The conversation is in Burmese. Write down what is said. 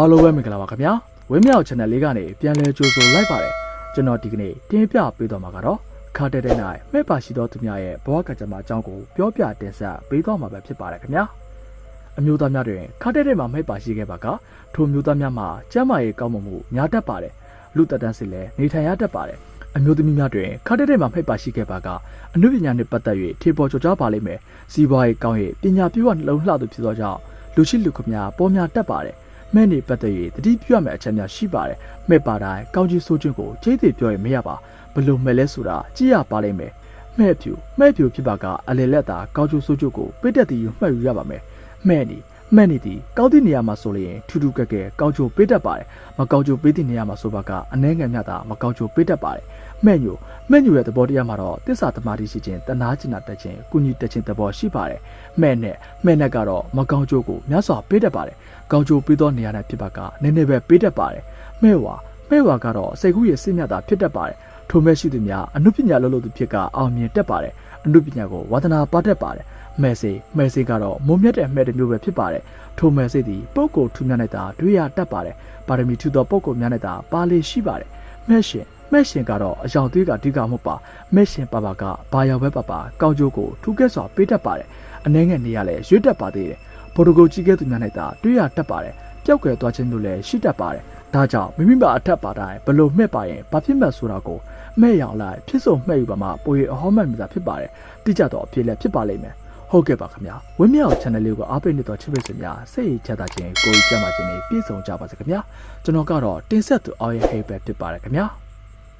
အားလုံးပဲမင်္ဂလာပါခင်ဗျာဝင်းမြောက် channel လေးကနေပြန်လဲကြိုဆိုလိုက်ပါတယ်ကျွန်တော်ဒီကနေ့တင်ပြပေးသွားမှာကတော့ခါတဲ့တဲ့နိုင်မဲ့ပါရှိသောသူများရဲ့ဘဝကကြမ္မာအကြောင်းကိုပြောပြတင်ဆက်ပေးသွားမှာပဲဖြစ်ပါတယ်ခင်ဗျာအမျိုးသားများတွင်ခါတဲ့တဲ့မှာမဲ့ပါရှိခဲ့ပါကထိုမျိုးသားများမှာကျမ်းမာရေးကောင်းမွန်မှုများတတ်ပါတယ်လူသက်တမ်းစီလည်းနေထိုင်ရတတ်ပါတယ်အမျိုးသမီးများတွင်ခါတဲ့တဲ့မှာဖိတ်ပါရှိခဲ့ပါကအမှုပညာနှင့်ပတ်သက်၍ထေပေါ်ကျော်ကြားပါလိမ့်မယ်စီးပွားရေးကောင်း၍ပညာပြည့်ဝနှလုံးလှသူဖြစ်သောကြောင့်လူရှိလူခမများပေါ်များတတ်ပါတယ် မဲ့နေပတ်သက်၍တတိပြုရမယ့်အချက်များရှိပါတယ်။မဲ့ပါတိုင်းကောင်းကြီးဆိုးခြင်းကိုကျေးသေးပြောရင်မရပါဘလို့မဲ့လဲဆိုတာကြည့်ရပါလိမ့်မယ်။မဲ့ဖြူမဲ့ဖြူဖြစ်ပါကအလေလက်သာကောင်းကျိုးဆိုးကျိုးကိုပိတ်တက်သည်ယူမှတ်ယူရပါမယ်။မဲ့နီ မဲ့နေသည်ကောင်းသည့်နေရာမှာဆိုလျင်ထူးထူးကဲကဲကောင်းကျိုးပိတ်တတ်ပါတယ်။မကောင်းကျိုးပိတ်သည့်နေရာမှာဆိုပါကအနှဲငယ်မြတာမကောင်းကျိုးပိတ်တတ်ပါတယ်။မဲ့ညိုမဲ့ညိုရဲ့သဘောတရားမှာတော့တစ္ဆာသမာဓိရှိခြင်းတနာကျင်နာတတ်ခြင်းကုညီတတ်ခြင်းသဘောရှိပါတယ်။မဲ့နဲ့မဲ့နဲ့ကတော့မကောင်းကျိုးကိုများစွာပိတ်တတ်ပါတယ်။ကောင်းကျိုးပေးသောနေရာ၌ဖြစ်ပါကနည်းနည်းပဲပေးတတ်ပါတယ်။မဲ့ဝါမဲ့ဝါကတော့စိတ်ကူးရဲ့စိတ်မြတ်တာဖြစ်တတ်ပါတယ်။ထိုမဲ့ရှိသူများအနုပညာလုံးလို့သူဖြစ်ကအောင်မြင်တတ်ပါတယ်။အနုပညာကိုဝါသနာပါတတ်ပါတယ်။ မဲ့စေမဲ့စေကတော့မုံမြတ်တဲ့မဲ့တစ်မျိုးပဲဖြစ်ပါတယ်။ထိုမဲ့စေသည်ပုပ်ကိုထူမြတ်လိုက်တာတွေ့ရတတ်ပါတယ်။ပါရမီထူသောပုပ်ကိုများလိုက်တာပါလေရှိပါတယ်။မဲ့ရှင်မဲ့ရှင်ကတော့အယောင်သွေးကအဓိကမဟုတ်ပါမဲ့ရှင်ပါပါကဘာရောက်ပဲပါပါကောင်းကျိုးကိုထူကဲစွာပေးတတ်ပါတယ်။အနှဲငယ်နေရလဲရွေးတတ်ပါသေးတယ်။ပိုတိုကိုကြီးကဲသူများ၌သာတွေ့ရတတ်ပါတယ်။ပျောက်ကွယ်သွားခြင်းမျိုးလည်းရှိတတ်ပါတယ်။ဒါကြောင့်မိမိမှာအထက်ပါတိုင်းဘလို့မှဲ့ပါရင်ဘာဖြစ်မှတ်ဆိုတာကိုမဲ့ရောင်လိုက်ဖြစ်စုံမှဲ့ယူပါမှပိုရအဟောမှတ်မိတာဖြစ်ပါတယ်။တိကျတော့အဖြစ်လည်းဖြစ်ပါလိမ့်မယ်။ ဟုတ်ကဲ့ပါခင်ဗျာ။ဝင်းမြောက် channel လေးကိုအားပေးနေတော့ချစ်မိတ်ဆွေများစိတ်ရချတာခြင်းကိုယ်ကြမ်းပါခြင်းနဲ့ပြည့်စုံကြပါစေခင်ဗျာ။ကျွန်တော်ကတော့တင်ဆက်သူအောင်ရဲ့ဟိတ်ပဲဖြစ်ပါတယ်ခင်ဗျာ။